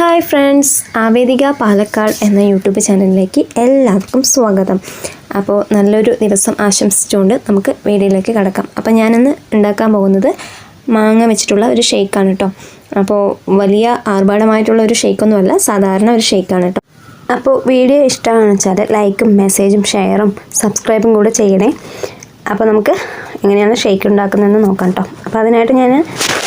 Hi friends ആവേദിക Palakkad എന്ന YouTube ചാനലിലേക്ക് എല്ലാവർക്കും സ്വാഗതം. അപ്പോൾ നല്ലൊരു ദിവസം ആശംസിച്ചുകൊണ്ട് നമുക്ക് വീഡിയോയിലേക്ക് കടക്കാം. അപ്പോൾ ഞാനിന്ന് ഉണ്ടാക്കാൻ പോകുന്നത് മാങ്ങ വെച്ചിട്ടുള്ള ഒരു ഷേക്കാണ് കേട്ടോ. അപ്പോൾ വലിയ ആർഭാടമായിട്ടുള്ള ഒരു ഷേക്കൊന്നുമല്ല സാധാരണ ഒരു ഷേക്കാണ് കേട്ടോ. അപ്പോൾ വീഡിയോ ഇഷ്ടമാണെന്ന് വെച്ചാൽ ലൈക്കും മെസ്സേജും ഷെയറും സബ്സ്ക്രൈബും കൂടെ ചെയ്യണേ. അപ്പോൾ നമുക്ക് എങ്ങനെയാണ് ഷേക്ക് ഉണ്ടാക്കുന്നതെന്ന് നോക്കാം കേട്ടോ. അപ്പോൾ അതിനായിട്ട് ഞാൻ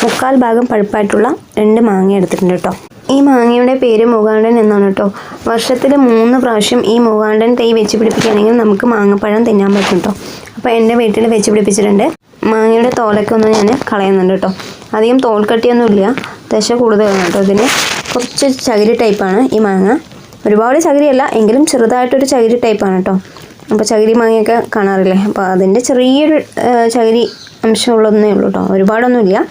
മുക്കാൽ ഭാഗം പഴുപ്പായിട്ടുള്ള രണ്ട് മാങ്ങ എടുത്തിട്ടുണ്ട് കേട്ടോ. ഈ മാങ്ങയുടെ പേര് മൂകാണ്ടൻ എന്നാണ് കേട്ടോ. വർഷത്തിൽ മൂന്ന് പ്രാവശ്യം ഈ മൂകാണ്ടൻ തൈ വെച്ച് പിടിപ്പിക്കുകയാണെങ്കിൽ നമുക്ക് മാങ്ങപ്പഴം തിന്നാൻ പറ്റും കേട്ടോ. അപ്പോൾ എന്റെ വീട്ടിൽ വെച്ച് പിടിപ്പിച്ചിട്ടുണ്ട്. മാങ്ങയുടെ തോലൊക്കെ ഒന്ന് ഞാൻ കളയുന്നുണ്ട് കേട്ടോ. അധികം തോൽക്കട്ടിയൊന്നുമില്ല ദശ കൂടുതലാണ് കേട്ടോ ഇതിന്. കുറച്ച് ചകിരി ടൈപ്പാണ് ഈ മാങ്ങ. ഒരുപാട് ചകിരിയല്ല എങ്കിലും ചെറുതായിട്ടൊരു ചകിരി ടൈപ്പാണ് കേട്ടോ. അപ്പോൾ ചകിരി മാങ്ങയൊക്കെ കാണാറില്ലേ? അപ്പോൾ അതിന്റെ ചെറിയൊരു ചകിരി അംശമുള്ളതേ ഉള്ളൂ കേട്ടോ. ഒരുപാടൊന്നുമില്ല.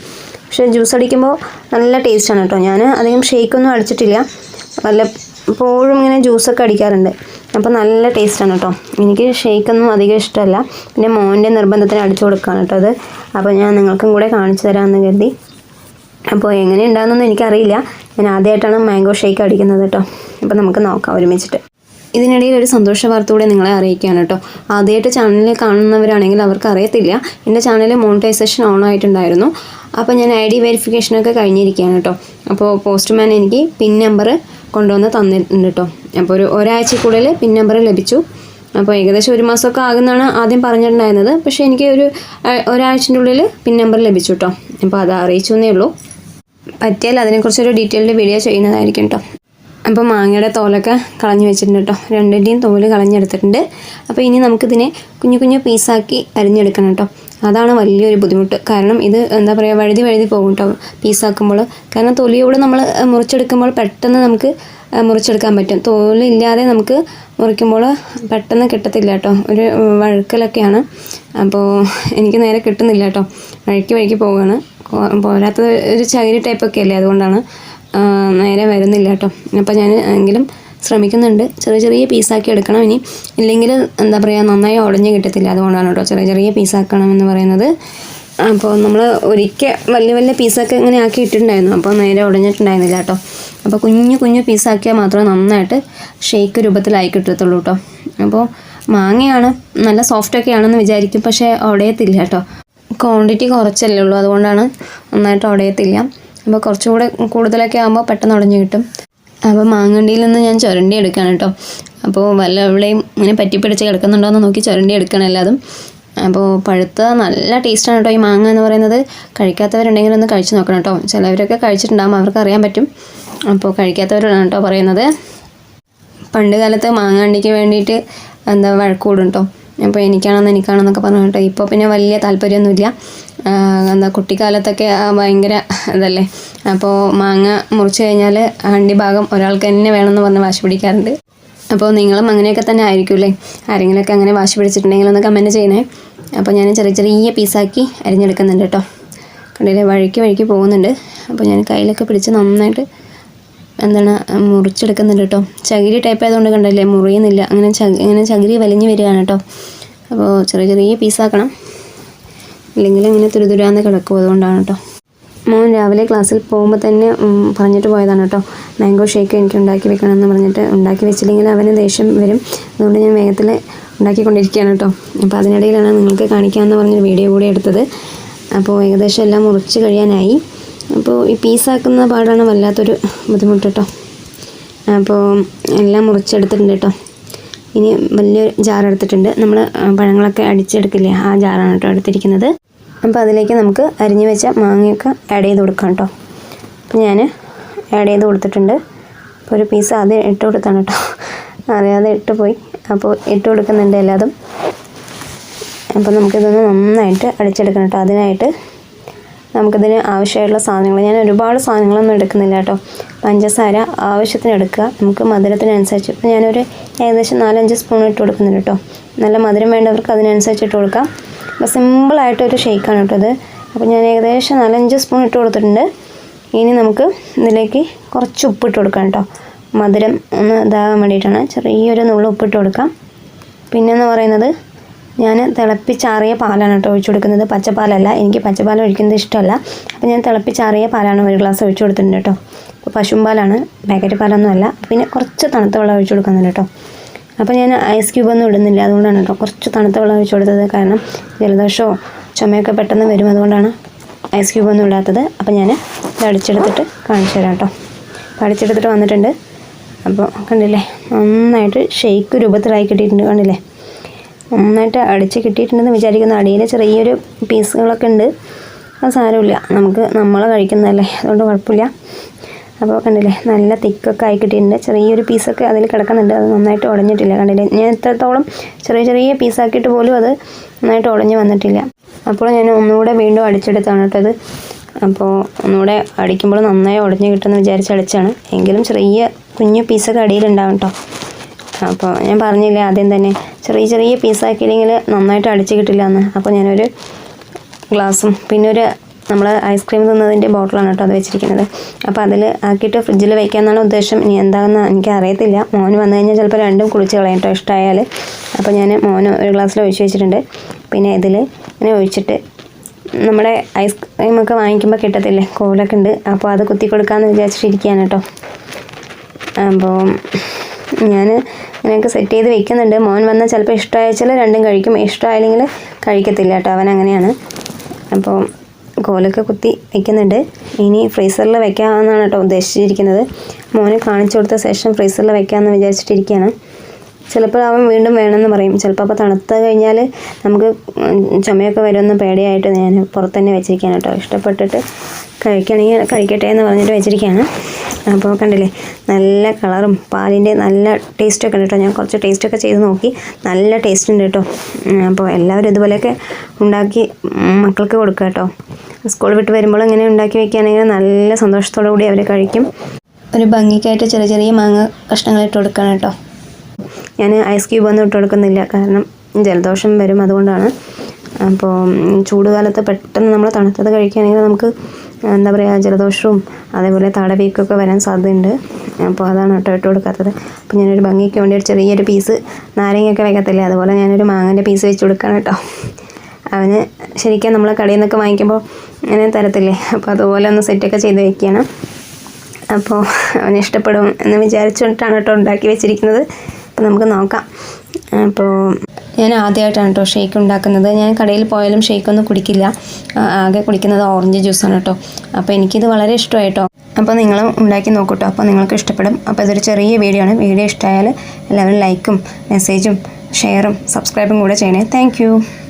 പക്ഷേ ജ്യൂസ് അടിക്കുമ്പോൾ നല്ല ടേസ്റ്റാണ് കേട്ടോ. ഞാൻ അധികം ഷേക്കൊന്നും അടിച്ചിട്ടില്ല. വല്ലപ്പോഴും ഇങ്ങനെ ജ്യൂസൊക്കെ അടിക്കാറുണ്ട്. അപ്പോൾ നല്ല ടേസ്റ്റാണ് കേട്ടോ. എനിക്ക് ഷേക്കൊന്നും അധികം ഇഷ്ടമല്ല. പിന്നെ മോന്റെ നിർബന്ധത്തിന് അടിച്ചു കൊടുക്കുകയാണ് കേട്ടോ അത്. അപ്പോൾ ഞാൻ നിങ്ങൾക്കും കൂടെ കാണിച്ചു തരാമെന്ന് കരുതി. അപ്പോൾ എങ്ങനെ ഉണ്ടാകുന്നൊന്നും എനിക്കറിയില്ല. ഞാൻ ആദ്യമായിട്ടാണ് മാംഗോ ഷേക്ക് അടിക്കുന്നത് കേട്ടോ. അപ്പോൾ നമുക്ക് നോക്കാം ഒരുമിച്ചിട്ട്. ഇതിനിടയിൽ ഒരു സന്തോഷ വാർത്ത കൂടെ നിങ്ങളെ അറിയിക്കുകയാണ് കേട്ടോ. ആദ്യമായിട്ട് ചാനൽ കാണുന്നവരാണെങ്കിൽ അവർക്ക് അറിയത്തില്ല. എന്റെ ചാനൽ മോണിറ്റൈസേഷൻ ഓൺ ആയിട്ടുണ്ടായിരുന്നു. അപ്പോൾ ഞാൻ ഐ ഡി വെരിഫിക്കേഷനൊക്കെ കഴിഞ്ഞിരിക്കുകയാണ് കേട്ടോ. അപ്പോൾ പോസ്റ്റ്മാൻ എനിക്ക് പിൻ നമ്പർ കൊണ്ടുവന്ന് തന്നിട്ടുണ്ട് കേട്ടോ. അപ്പോൾ ഒരു ഒരാഴ്ചക്കുള്ളിൽ പിൻ നമ്പർ ലഭിച്ചു. അപ്പോൾ ഏകദേശം ഒരു മാസമൊക്കെ ആകുന്നതാണ് ആദ്യം പറഞ്ഞിട്ടുണ്ടായിരുന്നത്. പക്ഷേ എനിക്ക് ഒരു ഒരാഴ്ചന്റെ ഉള്ളിൽ പിൻ നമ്പർ ലഭിച്ചു കേട്ടോ. അപ്പോൾ അത് അറിയിച്ചു എന്നേ ഉള്ളൂ. പറ്റിയാൽ അതിനെക്കുറിച്ചൊരു ഡീറ്റെയിൽഡ് വീഡിയോ ചെയ്യുന്നതായിരിക്കും കേട്ടോ. അപ്പോൾ മാങ്ങയുടെ തോലൊക്കെ കളഞ്ഞു വെച്ചിട്ടുണ്ട് കേട്ടോ. രണ്ടിന്റെയും തോൽ കളഞ്ഞെടുത്തിട്ടുണ്ട്. അപ്പോൾ ഇനി നമുക്കിതിനെ കുഞ്ഞു കുഞ്ഞു പീസാക്കി അരിഞ്ഞെടുക്കണം കേട്ടോ. അതാണ് വലിയൊരു ബുദ്ധിമുട്ട്. കാരണം ഇത് എന്താ പറയുക വഴുതി വഴുതി പോകും കേട്ടോ പീസാക്കുമ്പോൾ കാരണം തൊലിയോട് നമ്മൾ മുറിച്ചെടുക്കുമ്പോൾ പെട്ടെന്ന് നമുക്ക് മുറിച്ചെടുക്കാൻ പറ്റും. തോലില്ലാതെ നമുക്ക് മുറിക്കുമ്പോൾ പെട്ടെന്ന് കിട്ടത്തില്ല കേട്ടോ. ഒരു വഴുക്കലൊക്കെയാണ്. അപ്പോൾ എനിക്ക് നേരെ കിട്ടുന്നില്ല കേട്ടോ. വഴുക്കി വഴുക്കി പോവുകയാണ് പോരാത്ത ഒരു ചകിരി ടൈപ്പൊക്കെ അല്ലേ? അതുകൊണ്ടാണ് നേരെ വരുന്നില്ല കേട്ടോ. അപ്പോൾ ഞാൻ എങ്കിലും ശ്രമിക്കുന്നുണ്ട്. ചെറിയ ചെറിയ പീസാക്കി എടുക്കണം ഇനി. ഇല്ലെങ്കിൽ എന്താ പറയുക നന്നായി ഉടഞ്ഞ് കിട്ടത്തില്ല. അതുകൊണ്ടാണ് കേട്ടോ ചെറിയ ചെറിയ പീസാക്കണം എന്ന് പറയുന്നത്. അപ്പോൾ നമ്മൾ ഒരിക്കൽ വലിയ വലിയ പീസൊക്കെ ഇങ്ങനെ ആക്കി ഇട്ടിട്ടുണ്ടായിരുന്നു. അപ്പോൾ നേരെ ഉടഞ്ഞിട്ടുണ്ടായിരുന്നില്ല കേട്ടോ. അപ്പോൾ കുഞ്ഞു കുഞ്ഞു പീസാക്കിയാൽ മാത്രമേ നന്നായിട്ട് ഷേക്ക് രൂപത്തിലായി കിട്ടത്തുള്ളൂ കേട്ടോ. അപ്പോൾ മാങ്ങയാണ് നല്ല സോഫ്റ്റൊക്കെ ആണെന്ന് വിചാരിക്കും. പക്ഷേ ഉടയത്തില്ല കേട്ടോ. ക്വാണ്ടിറ്റി കുറച്ചല്ലേ ഉള്ളൂ. അതുകൊണ്ടാണ് നന്നായിട്ട് ഉടയത്തില്ല അപ്പോൾ കുറച്ചുകൂടെ കൂടുതലൊക്കെ ആകുമ്പോൾ പെട്ടെന്ന് ഉടഞ്ഞു കിട്ടും. അപ്പോൾ മാങ്ങണ്ടിയിൽ നിന്ന് ഞാൻ ചുരണ്ടി എടുക്കുകയാണ് കേട്ടോ. അപ്പോൾ വല്ല എവിടെയും ഇങ്ങനെ പറ്റിപ്പിടിച്ച് കിടക്കുന്നുണ്ടോ എന്ന് നോക്കി ചുരണ്ടി എടുക്കണം എല്ലാതും. അപ്പോൾ പഴുത്ത നല്ല ടേസ്റ്റാണ് കേട്ടോ ഈ മാങ്ങ എന്ന് പറയുന്നത്. കഴിക്കാത്തവരുണ്ടെങ്കിൽ ഒന്ന് കഴിച്ച് നോക്കണം കേട്ടോ. ചിലവരൊക്കെ കഴിച്ചിട്ടുണ്ടാകും അവർക്ക് അറിയാൻ പറ്റും. അപ്പോൾ കഴിക്കാത്തവരാണ് കേട്ടോ പറയുന്നത്. പണ്ട് കാലത്ത് മാങ്ങാണ്ടിക്ക് വേണ്ടിയിട്ട് എന്താ വഴക്കൂടും കേട്ടോ. അപ്പോൾ എനിക്കാണെന്ന് എനിക്കാണെന്നൊക്കെ പറഞ്ഞു കേട്ടോ. ഇപ്പോൾ പിന്നെ വലിയ താല്പര്യമൊന്നുമില്ല. എന്താ കുട്ടിക്കാലത്തൊക്കെ ഭയങ്കര ഇതല്ലേ? അപ്പോൾ മാങ്ങ മുറിച്ച് കഴിഞ്ഞാൽ അണ്ടി ഭാഗം ഒരാൾക്ക് തന്നെ വേണമെന്ന് പറഞ്ഞ് വാശി പിടിക്കാറുണ്ട്. അപ്പോൾ നിങ്ങളും അങ്ങനെയൊക്കെ തന്നെ ആയിരിക്കുമല്ലേ ആരെങ്കിലുമൊക്കെ അങ്ങനെ വാശി പിടിച്ചിട്ടുണ്ടെങ്കിൽ ഒന്ന് കമന്റ് ചെയ്യണേ. അപ്പോൾ ഞാൻ ചെറിയ ചെറിയ പീസാക്കി അരിഞ്ഞെടുക്കുന്നുണ്ട് കേട്ടോ. കണ്ടില്ലേ? വഴിക്ക് വഴിക്ക് പോകുന്നുണ്ട്. അപ്പോൾ ഞാൻ കയ്യിലൊക്കെ പിടിച്ച് നന്നായിട്ട് എന്താണ് മുറിച്ചെടുക്കുന്നുണ്ട് കേട്ടോ. ചകിരി ടൈപ്പ് ആയതുകൊണ്ട് കണ്ടല്ലേ മുറിയുന്നില്ല. അങ്ങനെ ഇങ്ങനെ ചകിരി വലിഞ്ഞു വരികയാണ് കേട്ടോ. അപ്പോൾ ചെറിയ ചെറിയ പീസാക്കണം ഇല്ലെങ്കിൽ ഇങ്ങനെ തുരുതുരാന്ന് കിടക്കും അതുകൊണ്ടാണ് കേട്ടോ. മോൻ രാവിലെ ക്ലാസ്സിൽ പോകുമ്പോൾ തന്നെ പറഞ്ഞിട്ട് പോയതാണ് കേട്ടോ. മാംഗോ ഷേക്ക് എനിക്ക് ഉണ്ടാക്കി വെക്കണം എന്ന് പറഞ്ഞിട്ട് ഉണ്ടാക്കി വെച്ചില്ലെങ്കിൽ അവന് ദേഷ്യം വരും. അതുകൊണ്ട് ഞാൻ വേഗത്തിൽ ഉണ്ടാക്കിക്കൊണ്ടിരിക്കുകയാണ് കേട്ടോ. അപ്പോൾ അതിനിടയിലാണ് നിങ്ങൾക്ക് കാണിക്കാമെന്ന് പറഞ്ഞൊരു വീഡിയോ കൂടി എടുത്തത്. അപ്പോൾ ഏകദേശം എല്ലാം മുറിച്ച് കഴിയാനായി. അപ്പോൾ ഈ പീസാക്കുന്ന പാടാണ് വല്ലാത്തൊരു ബുദ്ധിമുട്ട് കേട്ടോ അപ്പോൾ എല്ലാം മുറിച്ചെടുത്തിട്ടുണ്ട് കേട്ടോ. ഇനി വലിയൊരു ജാർ എടുത്തിട്ടുണ്ട്. നമ്മൾ പഴങ്ങളൊക്കെ അടിച്ചെടുക്കില്ലേ ആ ജാറാണ് കേട്ടോ എടുത്തിരിക്കുന്നത്. അപ്പോൾ അതിലേക്ക് നമുക്ക് അരിഞ്ഞു വെച്ച മാങ്ങയൊക്കെ ആഡ് ചെയ്ത് കൊടുക്കാം കേട്ടോ. അപ്പോൾ ഞാൻ ആഡ് ചെയ്ത് കൊടുത്തിട്ടുണ്ട്. അപ്പോൾ ഒരു പീസ് ആദ്യം ഇട്ട് കൊടുത്താണ് കേട്ടോ. അറിയാതെ ഇട്ട് പോയി. അപ്പോൾ ഇട്ട് കൊടുക്കുന്നുണ്ട് എല്ലാതും. അപ്പോൾ നമുക്കിതൊന്ന് നന്നായിട്ട് അടിച്ചെടുക്കണം കേട്ടോ. അതിനായിട്ട് നമുക്കിതിന് ആവശ്യമായിട്ടുള്ള സാധനങ്ങൾ. ഞാൻ ഒരുപാട് സാധനങ്ങളൊന്നും എടുക്കുന്നില്ല കേട്ടോ. പഞ്ചസാര ആവശ്യത്തിന് എടുക്കുക. നമുക്ക് മധുരത്തിനനുസരിച്ച്. ഇപ്പോൾ ഞാനൊരു ഏകദേശം നാലഞ്ച് സ്പൂൺ ഇട്ട് കൊടുക്കുന്നുണ്ട് കേട്ടോ. നല്ല മധുരം വേണ്ടവർക്ക് അതിനനുസരിച്ച് ഇട്ട് കൊടുക്കാം. അപ്പോൾ സിമ്പിളായിട്ടൊരു ഷേക്കാണ് കേട്ടോ ഇത്. അപ്പോൾ ഞാൻ ഏകദേശം നാലഞ്ച് സ്പൂൺ ഇട്ട് കൊടുത്തിട്ടുണ്ട്. ഇനി നമുക്ക് ഇതിലേക്ക് കുറച്ച് ഉപ്പിട്ട് കൊടുക്കാം കേട്ടോ. മധുരം ഒന്ന് ഇതാകാൻ വേണ്ടിയിട്ടാണ്. ചെറിയൊരു നുള്ളു ഉപ്പിട്ട് കൊടുക്കാം. പിന്നെന്ന് പറയുന്നത് ഞാൻ തിളപ്പിച്ചാറിയ പാലാണ് കേട്ടോ ഒഴിച്ചു കൊടുക്കുന്നത്. പച്ചപ്പാലല്ല എനിക്ക് പച്ചപ്പാൽ ഒഴിക്കുന്നത് ഇഷ്ടമല്ല. അപ്പോൾ ഞാൻ തിളപ്പിച്ചാറിയ പാലാണ് ഒരു ഗ്ലാസ് ഒഴിച്ചു കൊടുത്തിട്ടുണ്ട് കേട്ടോ. അപ്പോൾ പശുമ്പാലാണ് പാക്കറ്റ് പാലൊന്നുമല്ല. പിന്നെ കുറച്ച് തണുത്ത വെള്ളം ഒഴിച്ചു കൊടുക്കുന്നുണ്ട് കേട്ടോ. അപ്പോൾ ഞാൻ ഐസ് ക്യൂബൊന്നും ഇടുന്നില്ല അതുകൊണ്ടാണ് കേട്ടോ കുറച്ച് തണുത്ത വെള്ളം ഒഴിച്ചു കൊടുത്തത്. കാരണം ജലദോഷമോ ചുമയൊക്കെ പെട്ടെന്ന് വരും അതുകൊണ്ടാണ് ഐസ് ക്യൂബൊന്നും ഇടാത്തത്. അപ്പോൾ ഞാൻ അടിച്ചെടുത്തിട്ട് കാണിച്ചു തരാം കേട്ടോ. അടിച്ചെടുത്തിട്ട് വന്നിട്ടുണ്ട്. അപ്പോൾ കണ്ടില്ലേ നന്നായിട്ട് ഷെയ്ക്ക് രൂപത്തിലായി കിട്ടിയിട്ടുണ്ട് കണ്ടില്ലേ? നന്നായിട്ട് അടിച്ച് കിട്ടിയിട്ടുണ്ടെന്ന് വിചാരിക്കുന്ന. അടിയിൽ ചെറിയൊരു പീസുകളൊക്കെ ഉണ്ട്. അത് സാരമില്ല. നമുക്ക് നമ്മൾ കഴിക്കുന്നതല്ലേ. അതുകൊണ്ട് കുഴപ്പമില്ല. അപ്പോൾ കണ്ടില്ലേ നല്ല തിക്കൊക്കെ ആയി കിട്ടിയിട്ടുണ്ട്. ചെറിയൊരു പീസൊക്കെ അതിൽ കിടക്കുന്നുണ്ട്. അത് നന്നായിട്ട് ഉടഞ്ഞിട്ടില്ല. കണ്ടില്ലേ ഞാൻ എത്രത്തോളം ചെറിയ ചെറിയ പീസാക്കിയിട്ട് പോലും അത് നന്നായിട്ട് ഉടഞ്ഞ് വന്നിട്ടില്ല. അപ്പോൾ ഞാൻ ഒന്നുകൂടെ വീണ്ടും അടിച്ചെടുത്താണ് കേട്ടോ ഇത് അപ്പോൾ ഒന്നുകൂടെ അടിക്കുമ്പോൾ നന്നായി ഉടഞ്ഞ് കിട്ടുമെന്ന് വിചാരിച്ച് അടിച്ചാണ് എങ്കിലും ചെറിയ കുഞ്ഞു പീസൊക്കെ അടിയിലുണ്ടാവും കേട്ടോ. അപ്പോൾ ഞാൻ പറഞ്ഞില്ലേ ആദ്യം തന്നെ ചെറിയ ചെറിയ പീസാക്കിയില്ലെങ്കിൽ നന്നായിട്ട് അടിച്ച് കിട്ടില്ല എന്ന് അപ്പോൾ ഞാനൊരു ഗ്ലാസും പിന്നെ ഒരു നമ്മൾ ഐസ്ക്രീം തിന്നതിന്റെ ബോട്ടിലാണ് കേട്ടോ അത് വെച്ചിരിക്കുന്നത്. അപ്പോൾ അതിൽ ആക്കിയിട്ട് ഫ്രിഡ്ജിൽ വയ്ക്കാമെന്നാണ് ഉദ്ദേശം. ഇനി എന്താണെന്ന് എനിക്ക് അറിയത്തില്ല മോൻ വന്നു കഴിഞ്ഞാൽ ചിലപ്പോൾ രണ്ടും കുളിച്ച് കളയും കേട്ടോ ഇഷ്ടമായാൽ അപ്പോൾ ഞാൻ മോന് ഒരു ഗ്ലാസ്സിൽ ഒഴിച്ച് വെച്ചിട്ടുണ്ട്. പിന്നെ ഇതിൽ ഇങ്ങനെ ഒഴിച്ചിട്ട് നമ്മുടെ ഐസ്ക്രീമൊക്കെ വാങ്ങിക്കുമ്പോൾ കിട്ടത്തില്ലേ? കോലൊക്കെ ഉണ്ട്. അപ്പോൾ അത് കുത്തി കൊടുക്കാമെന്ന് വിചാരിച്ചിട്ടിരിക്കുകയാണ് കേട്ടോ. അപ്പോൾ ഞാൻ ഇങ്ങനെയൊക്കെ സെറ്റ് ചെയ്ത് വെക്കുന്നുണ്ട്. മോൻ വന്നാൽ ചിലപ്പോൾ ഇഷ്ടമായാൽ രണ്ടും കഴിക്കും. ഇഷ്ടമായില്ലെങ്കിൽ കഴിക്കത്തില്ല കേട്ടോ. അവൻ അങ്ങനെയാണ്. അപ്പോൾ കോലൊക്കെ കുത്തി വെക്കുന്നുണ്ട്. ഇനി ഫ്രീസറിൽ വെക്കാമെന്നാണ് കേട്ടോ ഉദ്ദേശിച്ചിരിക്കുന്നത്. മോനെ കാണിച്ചു കൊടുത്ത ശേഷം ഫ്രീസറിൽ വെക്കാമെന്ന് വിചാരിച്ചിട്ടിരിക്കുകയാണ്. ചിലപ്പോൾ അവൻ വീണ്ടും വേണമെന്ന് പറയും. ചിലപ്പോൾ അപ്പോൾ തണുത്ത് കഴിഞ്ഞാൽ നമുക്ക് ചുമയൊക്കെ വരുമെന്ന് പേടിയായിട്ട് ഞാൻ പുറത്ത് തന്നെ വെച്ചിരിക്കുകയാണ് കേട്ടോ. ഇഷ്ടപ്പെട്ടിട്ട് കഴിക്കണമെങ്കിൽ കഴിക്കട്ടെ എന്ന് പറഞ്ഞിട്ട് വെച്ചിരിക്കുകയാണ്. അപ്പോൾ കണ്ടില്ലേ നല്ല കളറും പാലിന്റെ നല്ല ടേസ്റ്റൊക്കെ ഉണ്ട് കേട്ടോ. ഞാൻ കുറച്ച് ടേസ്റ്റൊക്കെ ചെയ്ത് നോക്കി. നല്ല ടേസ്റ്റ് ഉണ്ട് കേട്ടോ. അപ്പോൾ എല്ലാവരും ഇതുപോലെയൊക്കെ ഉണ്ടാക്കി മക്കൾക്ക് കൊടുക്കുക കേട്ടോ. സ്കൂൾ വിട്ട് വരുമ്പോൾ ഇങ്ങനെ ഉണ്ടാക്കി വെക്കുകയാണെങ്കിൽ നല്ല സന്തോഷത്തോടു കൂടി അവർ കഴിക്കും. ഒരു ഭംഗിക്കായിട്ട് ചെറിയ ചെറിയ മാങ്ങ കഷ്ണങ്ങൾ ഇട്ട് കൊടുക്കണം കേട്ടോ. ഞാൻ ഐസ് ക്യൂബ് ഒന്നും ഇട്ട് കൊടുക്കുന്നില്ല. കാരണം ജലദോഷം വരും അതുകൊണ്ടാണ്. അപ്പോൾ ചൂടുകാലത്ത് പെട്ടെന്ന് നമ്മൾ തണുത്തത് കഴിക്കുകയാണെങ്കിൽ നമുക്ക് എന്താ പറയുക ജലദോഷവും അതേപോലെ തടവീക്കൊക്കെ വരാൻ സാധ്യതയുണ്ട്. അപ്പോൾ അതാണ് കേട്ടോ ഇട്ട് കൊടുക്കാത്തത്. അപ്പോൾ ഞാനൊരു ഭംഗിക്ക് വേണ്ടി ഒരു ചെറിയൊരു പീസ് നാരങ്ങയൊക്കെ വെക്കത്തില്ലേ അതുപോലെ ഞാനൊരു മാങ്ങന്റെ പീസ് വെച്ച് കൊടുക്കണം കേട്ടോ. അവന് ശരിക്കും നമ്മൾ കടയിൽ നിന്നൊക്കെ വാങ്ങിക്കുമ്പോൾ അങ്ങനെ തരത്തില്ലേ? അപ്പോൾ അതുപോലെ ഒന്ന് സെറ്റൊക്കെ ചെയ്ത് വെക്കുകയാണ്. അപ്പോൾ അവന് ഇഷ്ടപ്പെടും എന്ന് വിചാരിച്ചുകൊണ്ടിട്ടാണ് കേട്ടോ ഉണ്ടാക്കി വെച്ചിരിക്കുന്നത്. അപ്പോൾ നമുക്ക് നോക്കാം. അപ്പോൾ ഞാൻ ആദ്യമായിട്ടാണ് കേട്ടോ ഷേക്ക് ഉണ്ടാക്കുന്നത്. ഞാൻ കടയിൽ പോയാലും ഷേക്കൊന്നും കുടിക്കില്ല. ആകെ കുടിക്കുന്നത് ഓറഞ്ച് ജ്യൂസാണ് കേട്ടോ. അപ്പോൾ എനിക്കിത് വളരെ ഇഷ്ടമായി കേട്ടോ അപ്പോൾ നിങ്ങളും ഉണ്ടാക്കി നോക്കൂട്ടോ അപ്പോൾ നിങ്ങൾക്ക് ഇഷ്ടപ്പെടും. അപ്പോൾ ഇതൊരു ചെറിയ വീഡിയോ ആണ്. വീഡിയോ ഇഷ്ടമായാൽ എല്ലാവരും ലൈക്കും മെസ്സേജും ഷെയറും സബ്സ്ക്രൈബും കൂടെ ചെയ്യണേ. താങ്ക്